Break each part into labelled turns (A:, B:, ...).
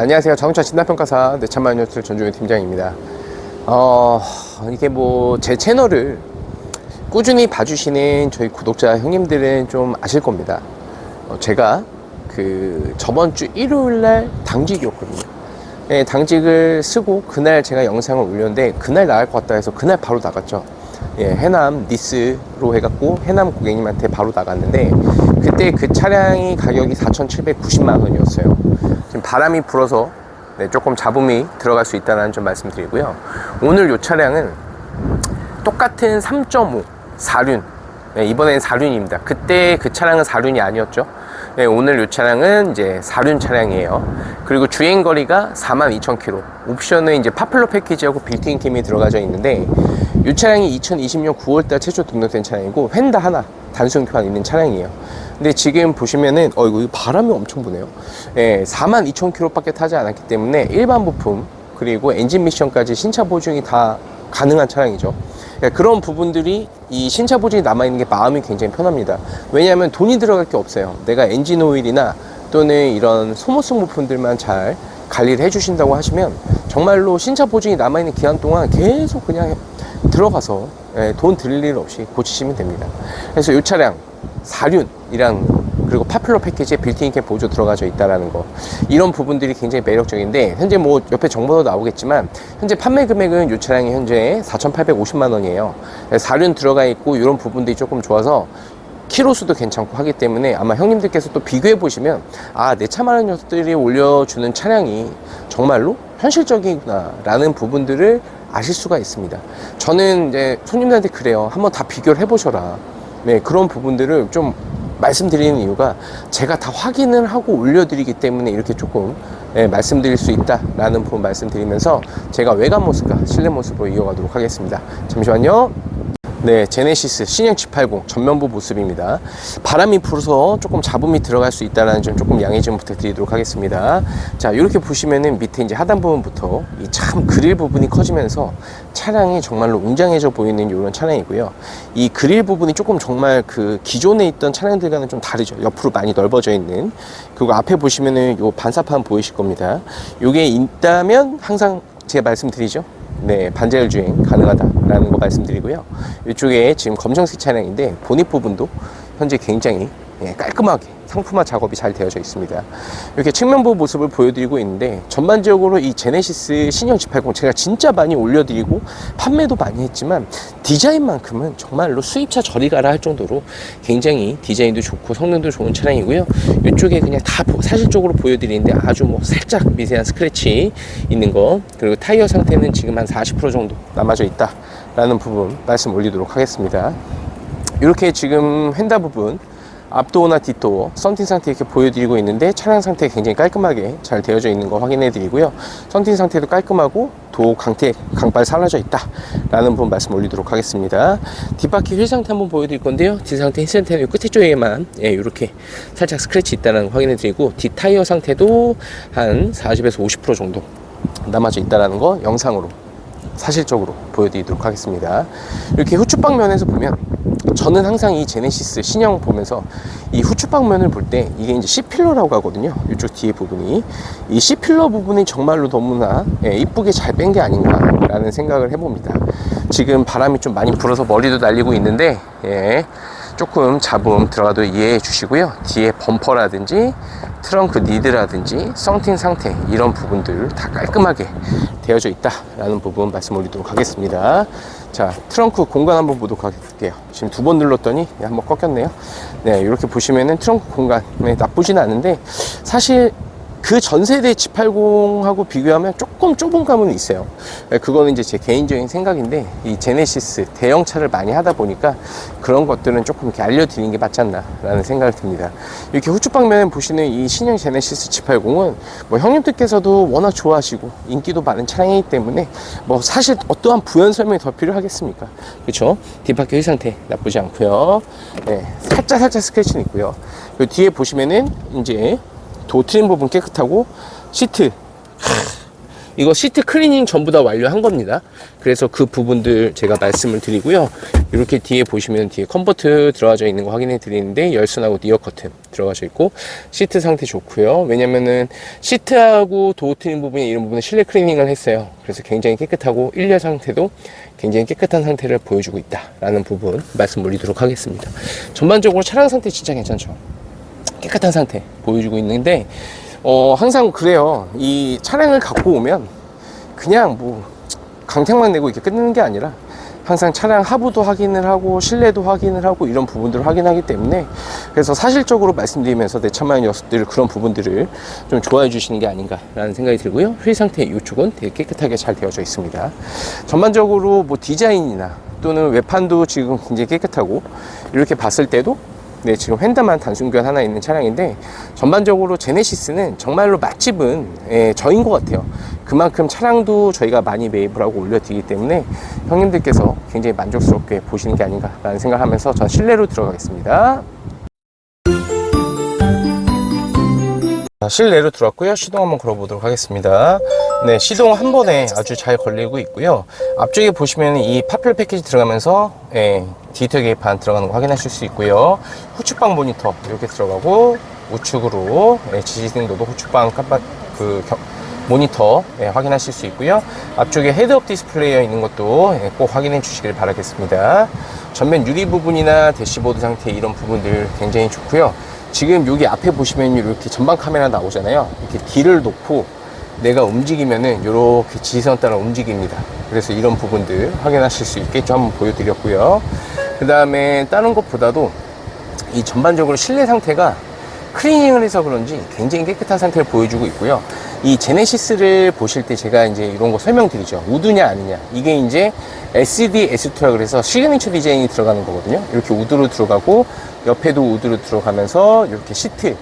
A: 네, 안녕하세요. 자동차 진단평가사 뉴스 전종현 팀장입니다. 어, 이게 뭐 제 채널을 꾸준히 봐주시는 저희 구독자 형님들은 좀 아실 겁니다. 어, 제가 그 저번 주 일요일 날 당직이었거든요. 네, 당직을 쓰고 그날 제가 영상을 올렸는데 그날 나갈 것 같다 해서 그날 바로 나갔죠. 예, 해남 니스로 해갖고 해남 고객님한테 바로 나갔는데 그때 그 차량이 가격이 4,790만 원이었어요. 지금 바람이 불어서 네, 조금 잡음이 들어갈 수 있다는 점 말씀드리고요. 오늘 이 차량은 똑같은 3.5 4륜 네, 이번엔 4륜입니다. 그때 그 차량은 4륜이 아니었죠. 네, 오늘 이 차량은 이제 4륜 차량이에요. 그리고 주행 거리가 42,000km. 옵션은 이제 파플러 패키지하고 빌트인 캠이 들어가져 있는데 이 차량이 2020년 9월달 최초 등록된 차량이고 휀다 하나 단순 교환 있는 차량이에요. 근데 지금 보시면은 어 이거 바람이 엄청 부네요. 예, 42,000km밖에 타지 않았기 때문에 일반 부품 그리고 엔진 미션까지 신차 보증이 다 가능한 차량이죠. 예, 그런 부분들이 이 신차 보증이 남아있는 게 마음이 굉장히 편합니다. 왜냐하면 돈이 들어갈 게 없어요. 내가 엔진 오일이나 또는 이런 소모성 부품들만 잘 관리를 해주신다고 하시면 정말로 신차 보증이 남아있는 기간 동안 계속 그냥 들어가서 예, 돈 들일 일 없이 고치시면 됩니다. 그래서 이 차량 4륜 이랑 그리고 파퓰러 패키지에 빌트인 캠 보조 들어가져 있다라는 거. 이런 부분들이 굉장히 매력적인데 현재 뭐 옆에 정보도 나오겠지만 현재 판매 금액은 이 차량이 현재 4,850만 원이에요. 4륜 들어가 있고 이런 부분들이 조금 좋아서 키로수도 괜찮고 하기 때문에 아마 형님들께서 또 비교해 보시면 아 내차 많은 녀석들이 올려주는 차량이 정말로 현실적이구나 라는 부분들을 아실 수가 있습니다. 저는 이제 손님들한테 그래요. 한번 다 비교를 해보셔라. 네 그런 부분들을 좀 말씀드리는 이유가 제가 다 확인을 하고 올려드리기 때문에 이렇게 조금 예, 말씀드릴 수 있다라는 부분 말씀드리면서 제가 외관 모습과 실내 모습으로 이어가도록 하겠습니다. 잠시만요. 네, 제네시스 신형 G80 전면부 모습입니다. 바람이 불어서 조금 잡음이 들어갈 수 있다는 점 조금 양해 좀 부탁드리도록 하겠습니다. 자, 이렇게 보시면은 밑에 이제 하단 부분부터 이 참 그릴 부분이 커지면서 차량이 정말로 웅장해져 보이는 이런 차량이고요. 이 그릴 부분이 조금 정말 그 기존에 있던 차량들과는 좀 다르죠. 옆으로 많이 넓어져 있는. 그리고 앞에 보시면은 요 반사판 보이실 겁니다. 요게 있다면 항상 제가 말씀드리죠. 네, 반자율 주행 가능하다라는 거 말씀드리고요. 이쪽에 지금 검정색 차량인데 보닛 부분도 현재 굉장히 예, 깔끔하게 상품화 작업이 잘 되어져 있습니다. 이렇게 측면부 모습을 보여드리고 있는데 전반적으로 이 제네시스 신형 G80 제가 진짜 많이 올려드리고 판매도 많이 했지만 디자인만큼은 정말로 수입차 저리 가라 할 정도로 굉장히 디자인도 좋고 성능도 좋은 차량이고요. 이쪽에 그냥 다 보- 사실적으로 보여드리는데 아주 뭐 살짝 미세한 스크래치 있는 거 그리고 타이어 상태는 지금 한 40% 정도 남아져 있다라는 부분 말씀 올리도록 하겠습니다. 이렇게 지금 휀다 부분 앞도어나 뒷도어 썬팅 상태 이렇게 보여드리고 있는데 차량 상태 굉장히 깔끔하게 잘 되어져 있는 거 확인해 드리고요. 썬팅 상태도 깔끔하고 도 강태 강발 사라져 있다 라는 부분 말씀 올리도록 하겠습니다. 뒷바퀴 휠 상태 한번 보여드릴 건데요. 뒷 상태 힐 상태는 요 끝에 쪽에만 예, 이렇게 살짝 스크래치 있다는 거 확인해 드리고 뒷 타이어 상태도 한 40에서 50% 정도 남아져 있다는 거 영상으로 사실적으로 보여드리도록 하겠습니다. 이렇게 후측방 면에서 보면 저는 항상 이 제네시스 신형 보면서 이 후측방 면을 볼 때 이게 이제 C필러라고 하거든요. 이쪽 뒤에 부분이 이 C필러 부분이 정말로 너무나 예, 이쁘게 잘 뺀 게 아닌가라는 생각을 해봅니다. 지금 바람이 좀 많이 불어서 머리도 날리고 있는데 예, 조금 잡음 들어가도 이해해 주시고요. 뒤에 범퍼라든지 트렁크 니드라든지 썬팅 상태 이런 부분들 다 깔끔하게 되어져 있다라는 부분 말씀 올리도록 하겠습니다. 자 트렁크 공간 한번 보도록 할게요. 지금 두 번 눌렀더니 한번 꺾였네요. 네 이렇게 보시면은 트렁크 공간 네, 나쁘진 않은데 사실 그 전 세대 G80하고 비교하면 조금 좁은 감은 있어요. 네, 그거는 이제 제 개인적인 생각인데 이 제네시스 대형차를 많이 하다 보니까 그런 것들은 조금 이렇게 알려드리는 게 맞지 않나라는 생각을 듭니다. 이렇게 후측 방면에 보시는 이 신형 제네시스 G80은 뭐 형님들께서도 워낙 좋아하시고 인기도 많은 차량이기 때문에 뭐 사실 어떠한 부연 설명이 더 필요하겠습니까? 그렇죠? 뒷바퀴 휠 상태 나쁘지 않고요. 네, 살짝 살짝 스크래치는 있고요. 그 뒤에 보시면은 이제 도 트림 부분 깨끗하고 시트 이거 시트 클리닝 전부 다 완료한 겁니다. 그래서 그 부분들 제가 말씀을 드리고요. 이렇게 뒤에 보시면 뒤에 컨버트 들어가져 있는 거 확인해 드리는데 열선하고 니어 커튼 들어가져 있고 시트 상태 좋고요. 왜냐면은 시트하고 도어 트림 부분이 이런 부분은 실내 클리닝을 했어요. 그래서 굉장히 깨끗하고 1년 상태도 굉장히 깨끗한 상태를 보여주고 있다 라는 부분 말씀드리도록 하겠습니다. 전반적으로 차량 상태 진짜 괜찮죠. 깨끗한 상태 보여주고 있는데 어 항상 그래요. 이 차량을 갖고 오면 그냥 뭐 강택만 내고 이렇게 끝내는 게 아니라 항상 차량 하부도 확인을 하고 실내도 확인을 하고 이런 부분들을 확인하기 때문에 그래서 사실적으로 말씀드리면서 내 차만 녀석들 그런 부분들을 좀 좋아해 주시는 게 아닌가라는 생각이 들고요. 휠 상태 이쪽은 되게 깨끗하게 잘 되어져 있습니다. 전반적으로 뭐 디자인이나 또는 외판도 지금 굉장히 깨끗하고 이렇게 봤을 때도 네, 지금 휀다만 단순교환 하나 있는 차량인데 전반적으로 제네시스는 정말로 맛집은 예, 저인 것 같아요. 그만큼 차량도 저희가 많이 매입을 하고 올려드리기 때문에 형님들께서 굉장히 만족스럽게 보시는 게 아닌가라는 생각을 하면서 전 실내로 들어가겠습니다. 자, 실내로 들어왔고요. 시동 한번 걸어보도록 하겠습니다. 네, 시동 한 번에 아주 잘 걸리고 있고요. 앞쪽에 보시면 이 파필 패키지 들어가면서 예, 디지털 계기판 들어가는 거 확인하실 수 있고요. 후측방 모니터 이렇게 들어가고 우측으로 예, 지지등도도 후측방 깜빡 그 겨- 모니터 예, 확인하실 수 있고요. 앞쪽에 헤드업 디스플레이어 있는 것도 예, 꼭 확인해 주시길 바라겠습니다. 전면 유리 부분이나 대시보드 상태 이런 부분들 굉장히 좋고요. 지금 여기 앞에 보시면 이렇게 전방 카메라 나오잖아요. 이렇게 뒤를 놓고 내가 움직이면은 이렇게 지선 따라 움직입니다. 그래서 이런 부분들 확인하실 수 있겠죠. 한번 보여드렸고요. 그 다음에 다른 것보다도 이 전반적으로 실내 상태가 클리닝을 해서 그런지 굉장히 깨끗한 상태를 보여주고 있고요. 이 제네시스를 보실 때 제가 이제 이런 거 설명드리죠. 우드냐 아니냐. 이게 이제 SD S2라 그래서 시그니처 디자인이 들어가는 거거든요. 이렇게 우드로 들어가고 옆에도 우드로 들어가면서 이렇게 시트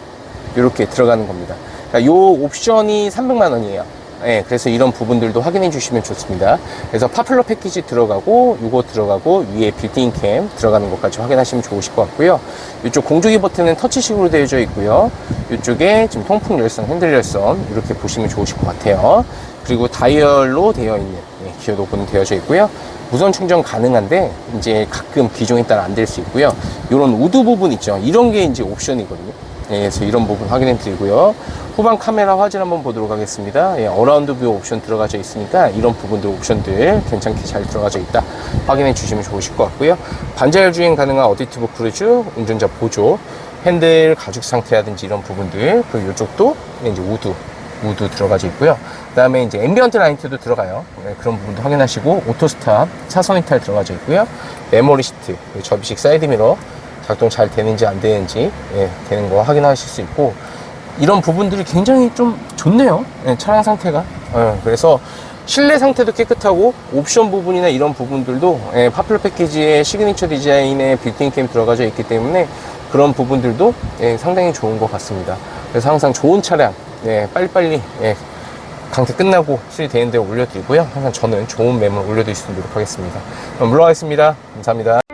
A: 이렇게 들어가는 겁니다. 그러니까 요 옵션이 300만 원이에요. 예, 그래서 이런 부분들도 확인해 주시면 좋습니다. 그래서 파플러 패키지 들어가고, 요거 들어가고, 위에 빌트인 캠 들어가는 것까지 확인하시면 좋으실 것 같고요. 이쪽 공조기 버튼은 터치식으로 되어져 있고요. 이쪽에 지금 통풍 열선, 핸들 열선, 이렇게 보시면 좋으실 것 같아요. 그리고 다이얼로 되어 있는 예, 기어 도구는 되어져 있고요. 무선 충전 가능한데, 이제 가끔 기종에 따라 안 될 수 있고요. 이런 우드 부분 있죠. 이런 게 이제 옵션이거든요. 예, 이런 부분 확인해 드리고요. 후방 카메라 화질 한번 보도록 하겠습니다. 예, 어라운드 뷰 옵션 들어가져 있으니까 이런 부분들 옵션들 괜찮게 잘 들어가져 있다 확인해 주시면 좋으실 것 같고요. 반자율 주행 가능한 어디티브 크루즈, 운전자 보조, 핸들 가죽 상태라든지 이런 부분들 그리고 이쪽도 이제 우드 우드 들어가져 있고요. 그 다음에 이제 앰비언트 라이트도 들어가요. 네, 그런 부분도 확인하시고 오토 스탑, 차선 이탈 들어가져 있고요. 메모리 시트, 그리고 접이식 사이드 미러 작동 잘 되는지 안 되는지 예, 되는 거 확인하실 수 있고 이런 부분들이 굉장히 좀 좋네요. 예, 차량 상태가. 예, 그래서 실내 상태도 깨끗하고 옵션 부분이나 이런 부분들도 예, 파플러 패키지의 시그니처 디자인의 빌트인 캠 들어가져 있기 때문에 그런 부분들도 예, 상당히 좋은 것 같습니다. 그래서 항상 좋은 차량 예, 빨리빨리 예, 강퇴 끝나고 수리되는 데 올려드리고요. 항상 저는 좋은 매물 올려드릴 수 있도록 하겠습니다. 그럼 물러가겠습니다. 감사합니다.